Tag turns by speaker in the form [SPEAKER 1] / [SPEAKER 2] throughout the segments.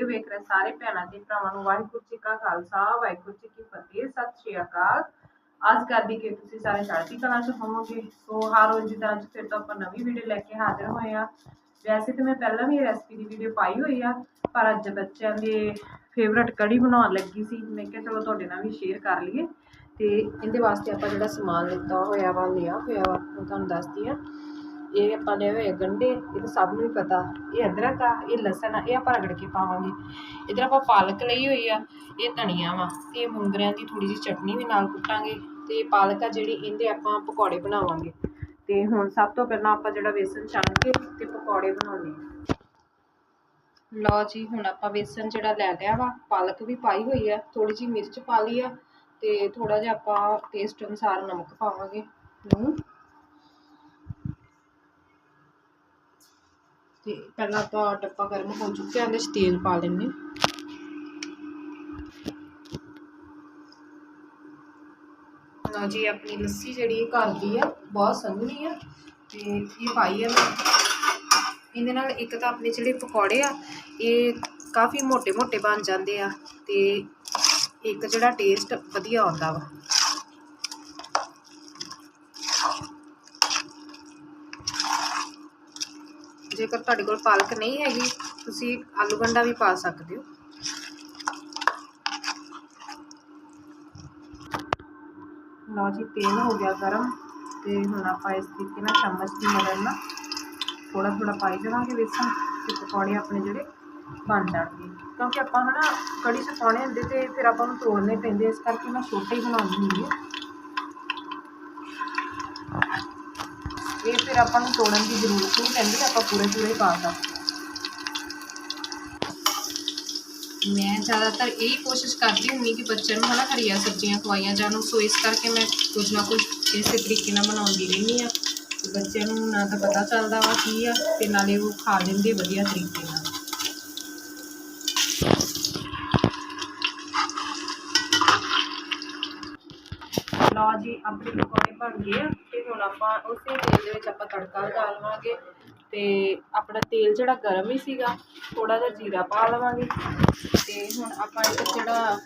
[SPEAKER 1] Video ਵੇਖ ਰਹੇ ਸਾਰੇ ਭੈਣਾਂ ਤੇ ਭਰਾਵਾਂ ਨੂੰ ਵਾਹਿਗੁਰੂ ਜੀ ਕਾ ਖਾਲਸਾ, ਵਾਹਿਗੁਰੂ ਜੀ ਕੀ ਫਤਿਹ, ਸਤਿ ਸ਼੍ਰੀ ਅਕਾਲ। ਅੱਜ ਕਰਦੀ ਕਿ ਤੁਸੀਂ ਸਾਰੇ ਚੜ੍ਹਦੀ ਕਲਾ ਚ ਹੋਵੋਗੇ। ਸੋ ਹਰ ਰੋਜ਼ ਦੀ ਤਰ੍ਹਾਂ ਅੱਜ ਫਿਰ ਤੋਂ ਆਪਾਂ ਨਵੀਂ ਵੀਡੀਓ ਲੈ ਕੇ ਹਾਜ਼ਰ ਹੋਏ ਆ ਵੈਸੇ ਤੇ ਮੈਂ ਪਹਿਲਾਂ ਵੀ ਇਹ ਰੈਸਪੀ ਦੀ ਵੀਡੀਓ ਪਾਈ ਹੋਈ ਆ, ਪਰ ਅੱਜ ਬੱਚਿਆਂ ਦੇ ਫੇਵਰਟ ਕੜੀ ਬਣਾਉਣ ਲੱਗੀ ਸੀ। ਮੈਂ ਕਿਹਾ ਚਲੋ ਤੁਹਾਡੇ ਨਾਲ ਵੀ ਸ਼ੇਅਰ ਕਰ ਲਈਏ। ਤੇ ਇਹਦੇ ਵਾਸਤੇ ਆਪਾਂ ਜਿਹੜਾ ਸਮਾਨ ਲਿੱਤਾ ਹੋਇਆ ਵਾ, ਲਿਆ ਹੋਇਆ ਵਾ, ਉਹ ਤੁਹਾਨੂੰ ਦੱਸਦੀ ਆ ਇਹ ਆਪਾਂ ਲਿਆ ਹੋਇਆ ਗੰਢੇ, ਇਹ ਤਾਂ ਸਭ ਨੂੰ ਹੀ ਪਤਾ। ਇਹ ਅਦਰਕ ਆ, ਇਹ ਲਸਣ ਆ, ਇਹ ਆਪਾਂ ਰਗੜ ਕੇ ਪਾਵਾਂਗੇ। ਇਧਰ ਆਪਾਂ ਪਾਲਕ ਲਈ ਹੋਈ ਆ, ਇਹ ਧਨੀਆ ਵਾ, ਤੇ ਮੂੰਗਰਿਆਂ ਦੀ ਥੋੜੀ ਜਿਹੀ ਚਟਨੀ ਵੀ ਨਾਲ ਕੁੱਟਾਂਗੇ। ਤੇ ਪਾਲਕ ਆ ਜਿਹੜੀ, ਇਹਦੇ ਆਪਾਂ ਪਕੌੜੇ ਬਣਾਵਾਂਗੇ। ਤੇ ਹੁਣ ਸਭ ਤੋਂ ਪਹਿਲਾਂ ਆਪਾਂ ਜਿਹੜਾ ਵੇਸਣ ਛਾਣ ਕੇ ਤੇ ਪਕੌੜੇ ਬਣਾਉਣੇ ਆ ਲਓ ਜੀ, ਹੁਣ ਆਪਾਂ ਵੇਸਣ ਜਿਹੜਾ ਲੈ ਲਿਆ ਵਾ, ਪਾਲਕ ਵੀ ਪਾਈ ਹੋਈ ਆ ਥੋੜੀ ਜਿਹੀ ਮਿਰਚ ਪਾ ਲਈ ਆ, ਤੇ ਥੋੜਾ ਜਿਹਾ ਆਪਾਂ ਟੇਸਟ ਅਨੁਸਾਰ ਨਮਕ ਪਾਵਾਂਗੇ। ਨੂੰ ਤੇ ਪਹਿਲਾਂ ਤਾਂ ਟੱਪਾ ਗਰਮ ਹੋ ਚੁੱਕਿਆ, ਉਹਦੇ 'ਚ ਤੇਲ ਪਾ ਲੈਂਦੇ ਹਾਂ। ਜੀ, ਆਪਣੀ ਲੱਸੀ ਜਿਹੜੀ ਘਰ ਦੀ ਆ, ਬਹੁਤ ਸੰਘਣੀ ਆ, ਤੇ ਇਹ ਪਾਈ ਆ ਇਹਦੇ ਨਾਲ ਇੱਕ ਤਾਂ ਆਪਣੇ ਜਿਹੜੇ ਪਕੌੜੇ ਆ, ਇਹ ਕਾਫੀ ਮੋٹے ਮੋٹے ਬਣ ਜਾਂਦੇ ਆ, ਤੇ ਇੱਕ ਜਿਹੜਾ ਟੇਸਟ ਵਧੀਆ ਆਉਂਦਾ ਵਾ। ਜੇਕਰ ਤੁਹਾਡੇ ਕੋਲ ਪਾਲਕ ਨਹੀਂ ਹੈਗੀ, ਤੁਸੀਂ ਆਲੂ ਗੰਡਾ ਵੀ ਪਾ ਸਕਦੇ ਹੋ। ਲਓ ਜੀ, ਤੇਲ ਹੋ ਗਿਆ ਗਰਮ ਤੇ ਹੁਣ ਆਪਾਂ ਇਸ ਤਰੀਕੇ ਨਾਲ ਚਮਚ ਦੀ ਮਦਦ ਨਾਲ ਥੋੜਾ ਥੋੜਾ ਪਾਈ ਜਾਵਾਂਗੇ ਵੇਸਣ ਤੇ ਪਕੌੜੇ ਆਪਣੇ ਜਿਹੜੇ ਬਣ ਜਾਣਗੇ। ਕਿਉਂਕਿ ਆਪਾਂ ਹਨਾ, ਕੜੀ ਚ ਪਾਉਣੇ ਹੁੰਦੇ ਤੇ ਫਿਰ ਆਪਾਂ ਨੂੰ ਤੋੜਨੇ ਪੈਂਦੇ ਇਸ ਕਰਕੇ ਮੈਂ ਛੋਟੇ ਹੀ ਬਣਾਉਂਦੀ ਹੁੰਦੀ ਹਾਂ। ਇਹ ਫਿਰ ਆਪਾਂ ਨੂੰ ਤੋੜਨ ਦੀ ਜ਼ਰੂਰਤ ਨਹੀਂ ਪੈਂਦੀ, ਆਪਾਂ ਪੂਰੇ ਪੂਰੇ ਪਾ ਸਕਦੇ। ਮੈਂ ਜ਼ਿਆਦਾਤਰ ਇਹ ਕੋਸ਼ਿਸ਼ ਕਰਦੀ ਹੁੰਦੀ ਕਿ ਬੱਚਿਆਂ ਨੂੰ ਹਨਾ ਹਰੀਆਂ ਸਬਜ਼ੀਆਂ ਖਵਾਈਆਂ ਜਾਣ, ਸੋ ਇਸ ਕਰਕੇ ਮੈਂ ਕੁਝ ਨਾ ਕੁਝ ਇਸੇ ਤਰੀਕੇ ਨਾਲ ਬਣਾਉਂਦੀ ਰਹਿੰਦੀ ਆ ਬੱਚਿਆਂ ਨੂੰ ਨਾ ਤਾਂ ਪਤਾ ਚੱਲਦਾ ਵਾ ਕੀ ਆ, ਤੇ ਨਾਲੇ ਉਹ ਖਾ ਲੈਂਦੇ ਵਧੀਆ ਤਰੀਕੇ ਨਾਲ। ਲਓ ਜੀ, ਆਪਣੇ ਪਕੌੜੇ ਬਣ ਗਏ ਆ। ਹੁਣ ਆਪਾਂ ਉਸੇ ਤੇਲ ਦੇ ਵਿੱਚ ਆਪਾਂ ਤੜਕਾ ਲਗਾ ਲਵਾਂਗੇ ਤੇ ਆਪਣਾ ਤੇਲ ਜਿਹੜਾ ਗਰਮ ਹੀ ਸੀਗਾ ਥੋੜਾ ਜਿਹਾ ਜੀਰਾ ਪਾ ਲਵਾਂਗੇ। ਤੇ ਹੁਣ ਆਪਾਂ ਇਹ ਜਿਹੜਾ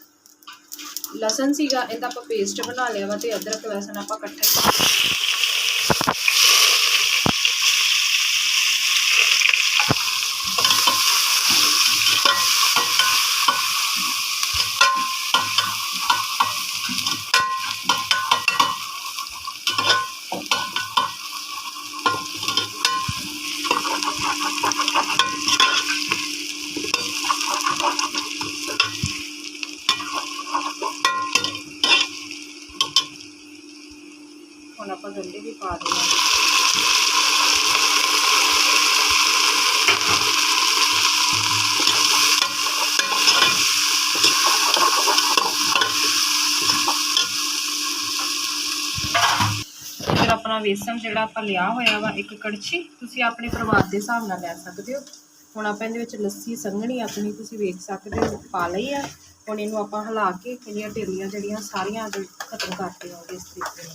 [SPEAKER 1] ਲਸਣ ਸੀਗਾ, ਇਹਦਾ ਆਪਾਂ ਪੇਸਟ ਬਣਾ ਲਿਆ ਵਾ ਤੇ ਅਦਰਕ, ਲਸਣ ਆਪਾਂ ਇਕੱਠੇ ਹੁਣ ਆਪਾਂ ਗੰਢੇ ਵੀ ਪਾ ਦੇਵਾਂਗੇ ਫਿਰ ਆਪਣਾ ਵੇਸਣ ਜਿਹੜਾ ਆਪਾਂ ਲਿਆ ਹੋਇਆ ਵਾ ਇੱਕ ਕੜਛੀ, ਤੁਸੀਂ ਆਪਣੇ ਪਰਿਵਾਰ ਦੇ ਹਿਸਾਬ ਨਾਲ ਲੈ ਸਕਦੇ ਹੋ। ਹੁਣ ਆਪਾਂ ਇਹਦੇ ਵਿੱਚ ਲੱਸੀ ਸੰਘਣੀ ਆਪਣੀ ਤੁਸੀਂ ਵੇਖ ਸਕਦੇ ਹੋ, ਪਾ ਲਈ ਆ। ਹੁਣ ਇਹਨੂੰ ਆਪਾਂ ਹਿਲਾ ਕੇ ਇਹਦੀਆਂ ਢੇਰੀਆਂ ਜਿਹੜੀਆਂ ਸਾਰੀਆਂ ਖਤਮ ਕਰ ਦੇਵਾਂਗੇ ਇਸ ਤਰੀਕੇ ਨਾਲ।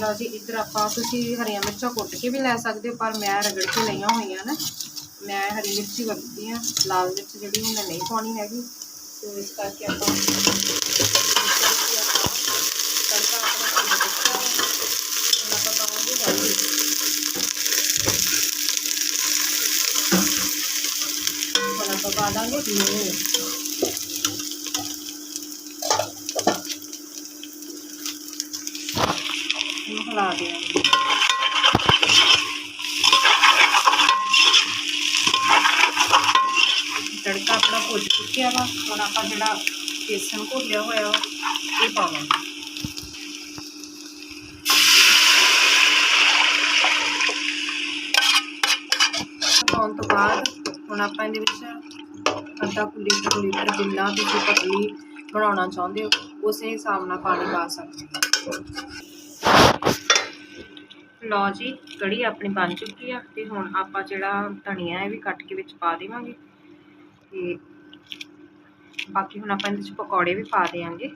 [SPEAKER 1] ਲਓ ਜੀ ਇੱਧਰ ਆਪਾਂ ਤੁਸੀਂ ਹਰੀਆਂ ਮਿਰਚਾਂ ਕੁੱਟ ਕੇ ਵੀ ਲੈ ਸਕਦੇ ਹੋ ਪਰ ਮੈਂ ਰਗੜ ਕੇ ਲਈਆਂ ਹੋਈਆਂ ਨਾ ਮੈਂ ਹਰੀ ਮਿਰਚੀ ਵਰਤਦੀ ਆ ਲਾਲ ਮਿਰਚ ਜਿਹੜੀ ਮੈਂ ਨਹੀਂ ਪਾਉਣੀ ਹੈਗੀ ਤੇ ਇਸ ਕਰਕੇ ਆਪਾਂ ਤੜਕਾ ਆਪਣਾ ਭੁੰਨ ਦਿੱਤਾ ਵਾ। ਹੁਣ ਆਪਾਂ ਪਾਵਾਂਗੇ ਹਲਦੀ ਹੁਣ ਆਪਾਂ ਪਾ ਦਾਂਗੇ। ਲੂਣ ਇਹਨੂੰ ਹਿਲਾ ਦੇਵਾਂਗੇ ਤੜਕਾ ਆਪਣਾ ਭੁੱਜ ਚੁੱਕਿਆ ਵਾ। ਹੁਣ ਆਪਾਂ ਜਿਹੜਾ ਬੇਸਣ ਘੋਲਿਆ ਹੋਇਆ ਵਾ, ਇਹ ਪਾਵਾਂਗੇ ਪਾਉਣ ਤੋਂ ਬਾਅਦ ਹੁਣ ਆਪਾਂ ਇਹਦੇ ਵਿੱਚ ਅੱਧਾ ਕੁ ਲੀਟਰ ਲੀਟਰ ਜਿੰਨਾ ਤੁਸੀਂ ਪਤਲੀ ਬਣਾਉਣਾ ਚਾਹੁੰਦੇ ਹੋ, ਉਸੇ ਹਿਸਾਬ ਨਾਲ ਪਾਣੀ ਪਾ ਸਕਦੇ ਲਓ ਜੀ, ਕੜੀ ਆਪਣੀ ਬਣ ਚੁੱਕੀ ਆ ਤੇ ਹੁਣ ਆਪਾਂ ਜਿਹੜਾ ਧਨੀਆ ਹੈ ਵੀ ਕੱਟ ਕੇ ਵਿੱਚ ਪਾ ਦੇਵਾਂਗੇ। ਤੇ ਬਾਕੀ ਹੁਣ ਆਪਾਂ ਇਹਦੇ ਵਿੱਚ ਪਕੌੜੇ ਵੀ ਪਾ ਦੇਵਾਂਗੇ।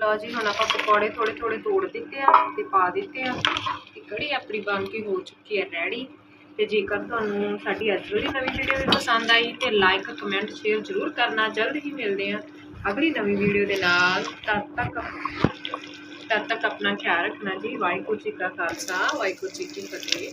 [SPEAKER 1] ਲਓ ਜੀ, ਹੁਣ ਆਪਾਂ ਪਕੌੜੇ ਥੋੜੇ ਥੋੜੇ ਤੋੜ ਦਿੱਤੇ ਆ ਤੇ ਪਾ ਦਿੱਤੇ ਆ। ਕੜੀ ਆਪਣੀ ਬਣ ਕੇ ਹੋ ਚੁੱਕੀ ਹੈ ਰੈਡੀ। ਤੇ ਜੇਕਰ ਤੁਹਾਨੂੰ ਸਾਡੀ ਅੱਜ ਵਾਲੀ ਨਵੀਂ ਵੀਡੀਓ ਵੀ ਪਸੰਦ ਆਈ ਤੇ ਲਾਈਕ ਕਮੈਂਟ ਸ਼ੇਅਰ ਜ਼ਰੂਰ ਕਰਨਾ। ਜਲਦ ਹੀ ਮਿਲਦੇ ਆ ਅਗਲੀ ਨਵੀਂ ਵੀਡੀਓ ਦੇ ਨਾਲ। ਤਦ ਤੱਕ ਤਦ ਤੱਕ ਆਪਣਾ ਖਿਆਲ ਰੱਖਣਾ ਜੀ। ਵਾਹਿਗੁਰੂ ਜੀ ਕਾ ਖਾਲਸਾ, ਵਾਹਿਗੁਰੂ ਜੀ ਕੀ ਫਤਿਹ।